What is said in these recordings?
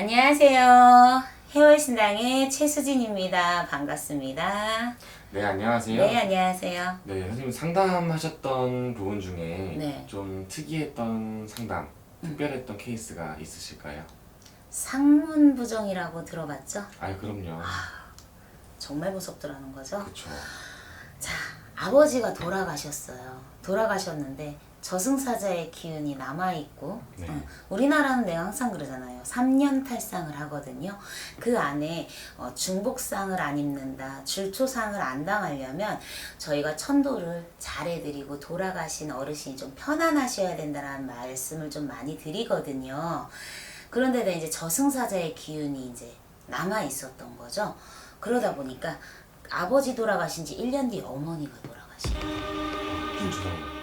안녕하세요. 해월신당의 최수진입니다. 반갑습니다. 네, 안녕하세요. 네, 안녕하세요. 네, 선생님 상담하셨던 부분 중에 네. 좀 특이했던 상담, 특별했던 케이스가 있으실까요? 상문부정이라고 들어봤죠? 아, 그럼요. 정말 무섭더라는 거죠. 그렇죠. 자, 아버지가 돌아가셨어요. 돌아가셨는데 저승사자의 기운이 남아있고 네. 어, 우리나라는 내가 항상 그러잖아요. 3년 탈상을 하거든요. 그 안에 어, 중복상을 안 입는다, 줄초상을 안 당하려면 저희가 천도를 잘해드리고 돌아가신 어르신이 좀 편안하셔야 된다는 말씀을 좀 많이 드리거든요. 그런데도 이제 저승사자의 기운이 이제 남아 있었던 거죠. 그러다 보니까 아버지 돌아가신 지 1년 뒤에 어머니가 돌아가신 거예요.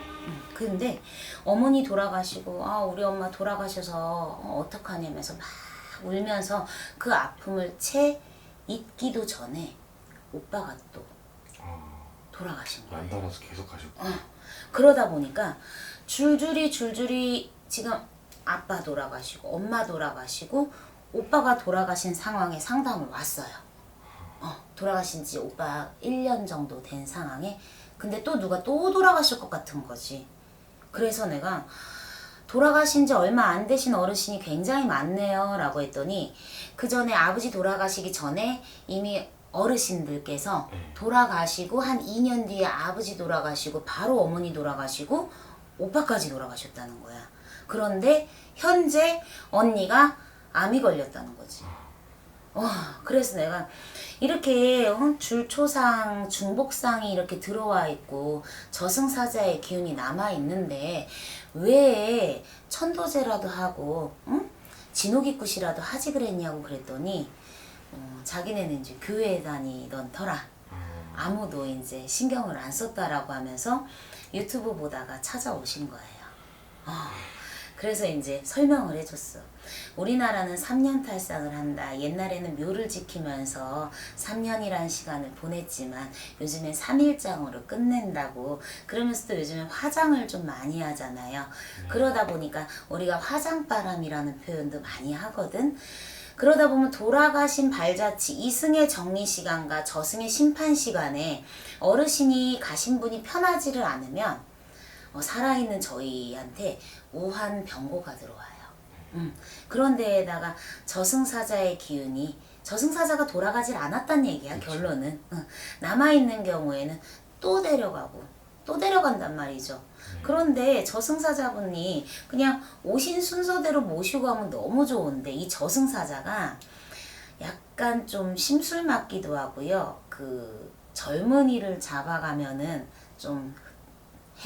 근데 어머니 돌아가시고 아 우리 엄마 돌아가셔서 어, 어떡하냐면서 막 울면서 그 아픔을 채 잊기도 전에 오빠가 또 아, 돌아가신 거예요. 연달아서 계속 하셨고. 어. 그러다 보니까 줄줄이 줄줄이 지금 아빠 돌아가시고 엄마 돌아가시고 오빠가 돌아가신 상황에 상담을 왔어요. 어, 돌아가신 지 오빠 1년 정도 된 상황에 근데 또 누가 또 돌아가실 것 같은 거지. 그래서 내가 돌아가신 지 얼마 안 되신 어르신이 굉장히 많네요. 라고 했더니 그 전에 아버지 돌아가시기 전에 이미 어르신들께서 네. 돌아가시고 한 2년 뒤에 아버지 돌아가시고 바로 어머니 돌아가시고 오빠까지 돌아가셨다는 거야. 그런데 현재 언니가 암이 걸렸다는 거지. 어, 그래서 내가 이렇게 어, 줄초상, 중복상이 이렇게 들어와 있고 저승사자의 기운이 남아 있는데 왜 천도제라도 하고 응? 진호기굿이라도 하지 그랬냐고 그랬더니 어, 자기네는 이제 교회 다니던 터라 아, 아무도 이제 신경을 안 썼다라고 하면서 유튜브 보다가 찾아오신 거예요. 어, 그래서 이제 설명을 해줬어. 우리나라는 3년 탈상을 한다. 옛날에는 묘를 지키면서 3년이란 시간을 보냈지만 요즘엔 3일장으로 끝낸다고. 그러면서 또 요즘엔 화장을 좀 많이 하잖아요. 그러다 보니까 우리가 화장바람이라는 표현도 많이 하거든. 그러다 보면 돌아가신 발자취 이승의 정리 시간과 저승의 심판 시간에 어르신이 가신 분이 편하지를 않으면 어, 살아있는 저희한테 우한 병고가 들어와요. 음, 그런데에다가 저승사자의 기운이 저승사자가 돌아가질 않았단 얘기야 결론은 응. 남아있는 경우에는 또 데려가고 또 데려간단 말이죠. 그런데 저승사자분이 그냥 오신 순서대로 모시고 가면 너무 좋은데 이 저승사자가 약간 좀 심술 맞기도 하고요. 그 젊은이를 잡아가면은 좀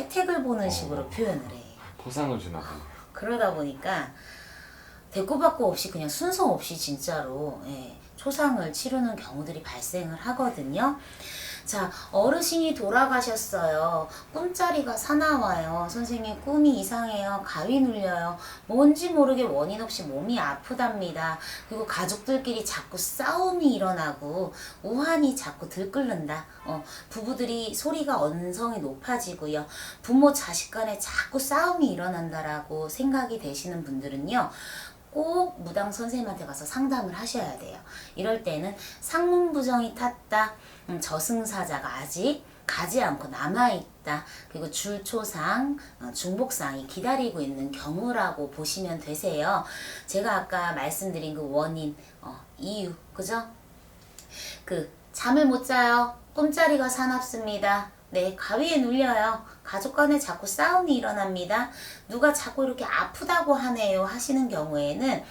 혜택을 보는 식으로 어. 표현을 해. 포상을 주나 보네요. 그러다 보니까 대꾸받고 없이 그냥 순서 없이 진짜로 예, 초상을 치르는 경우들이 발생을 하거든요. 자, 어르신이 돌아가셨어요. 꿈자리가 사나워요. 선생님, 꿈이 이상해요. 가위 눌려요. 뭔지 모르게 원인 없이 몸이 아프답니다. 그리고 가족들끼리 자꾸 싸움이 일어나고, 우환이 자꾸 들끓는다. 어, 부부들이 소리가 언성이 높아지고요. 부모 자식 간에 자꾸 싸움이 일어난다라고 생각이 되시는 분들은요. 꼭 무당 선생님한테 가서 상담을 하셔야 돼요. 이럴 때는 상문부정이 탔다. 음, 저승사자가 아직 가지 않고 남아있다. 그리고 줄초상, 어, 중복상이 기다리고 있는 경우라고 보시면 되세요. 제가 아까 말씀드린 그 원인, 어, 이유, 그죠? 그 잠을 못 자요. 꿈자리가 사납습니다. 네, 가위에 눌려요. 가족 간에 자꾸 싸움이 일어납니다. 누가 자꾸 이렇게 아프다고 하네요. 하시는 경우에는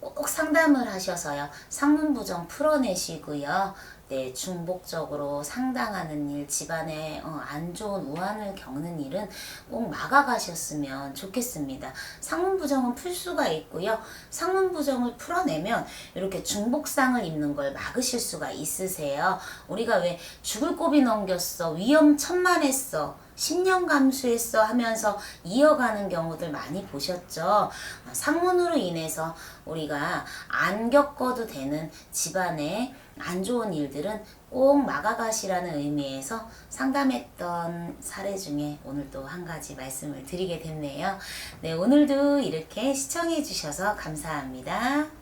꼭 상담을 하셔서요. 상문부정 풀어내시고요. 네, 중복적으로 상당하는 일, 집안에 어, 안 좋은 우환을 겪는 일은 꼭 막아가셨으면 좋겠습니다. 상문 부정은 풀 수가 있고요. 상문 부정을 풀어내면 이렇게 중복상을 입는 걸 막으실 수가 있으세요. 우리가 왜 죽을 고비 넘겼어, 위험 천만했어, 10년 감수했어 하면서 이어가는 경우들 많이 보셨죠? 상문으로 인해서 우리가 안 겪어도 되는 집안의 안 좋은 일들은 꼭 막아가시라는 의미에서 상담했던 사례 중에 오늘 또 한 가지 말씀을 드리게 됐네요. 네, 오늘도 이렇게 시청해 주셔서 감사합니다.